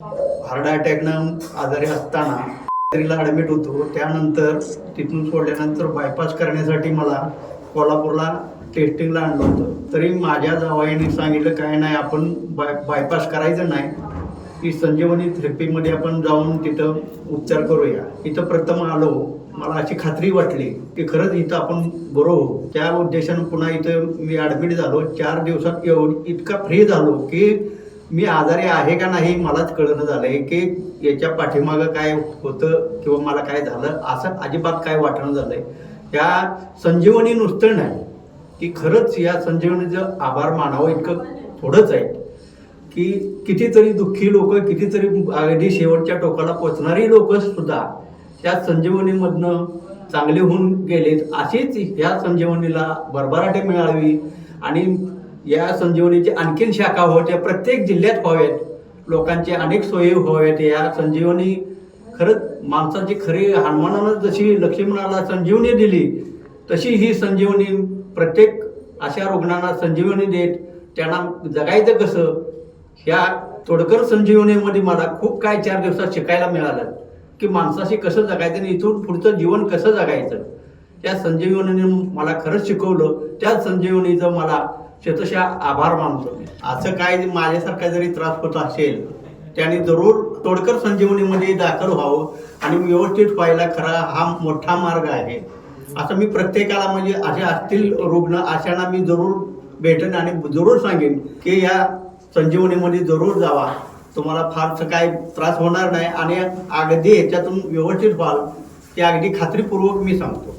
Heart अटॅकनं आजारी असताना तरीला admit होतो. त्यानंतर तिथून सोडल्यानंतर बायपास करण्यासाठी मला कोल्हापूरला टेस्टिंगला आणलं होतं. तरी माझ्या जावाईने सांगितलं काय नाही आपण बाय बायपास करायचं नाही. की संजीवनी थेरपीमध्ये आपण जाऊन तिथं उपचार करूया. इथं प्रथम आलो. मला अशी खात्री वाटली की खरंच इथं आपण बरो त्या उद्देशानं पुन्हा इथं मी ॲडमिट झालो. चार दिवसात येऊन इतका फ्री झालो की मी आजारी आहे का नाही मलाच कळणं झालंय की याच्या पाठीमागं काय होतं किंवा मला काय झालं असं अजिबात काय वाटणं झालंय. या संजीवनी नुसतं नाही की खरंच या संजीवनीचं आभार मानावं इतकं थोडंच आहे की कितीतरी दुःखी लोक कितीतरी अगदी शेवटच्या टोकाला पोचणारी लोक सुद्धा त्या संजीवनीमधनं चांगले होऊन गेलेत. अशीच ह्या संजीवनीला भरभराटे मिळावी आणि या संजीवनीची आणखीन शाखा व्हाव्या या प्रत्येक जिल्ह्यात व्हाव्यात लोकांचे अनेक सोयी व्हाव्यात या संजीवनी खरंच माणसाची खरी हनुमानानं जशी लक्ष्मणाला संजीवनी दिली तशी ही संजीवनी प्रत्येक अशा रुग्णांना संजीवनी देत त्यांना जगायचं कसं? ह्या तोडकर संजीवनीमध्ये मला खूप काय चार दिवसात शिकायला मिळालं की माणसाशी कसं जगायचं आणि इथून पुढचं जीवन कसं जगायचं? त्या संजीवनीने मला खरंच शिकवलं. त्या संजीवनीचं मला शेतशा आभार मानतो. मी. असं काय माझ्यासारखा जरी त्रास होत असेल त्याने जरूर तोडकर संजीवनीमध्ये दाखल व्हावं आणि व्यवस्थित व्हायला खरा हा मोठा मार्ग आहे. असं मी प्रत्येकाला म्हणजे असे असतील रुग्ण अशांना मी जरूर भेटेन आणि जरूर सांगेन की या संजीवनीमध्ये जरूर जावा. तुम्हाला फारसं काय त्रास होणार नाही आणि अगदी याच्यातून व्यवस्थित व्हाल ते अगदी खात्रीपूर्वक मी सांगतो.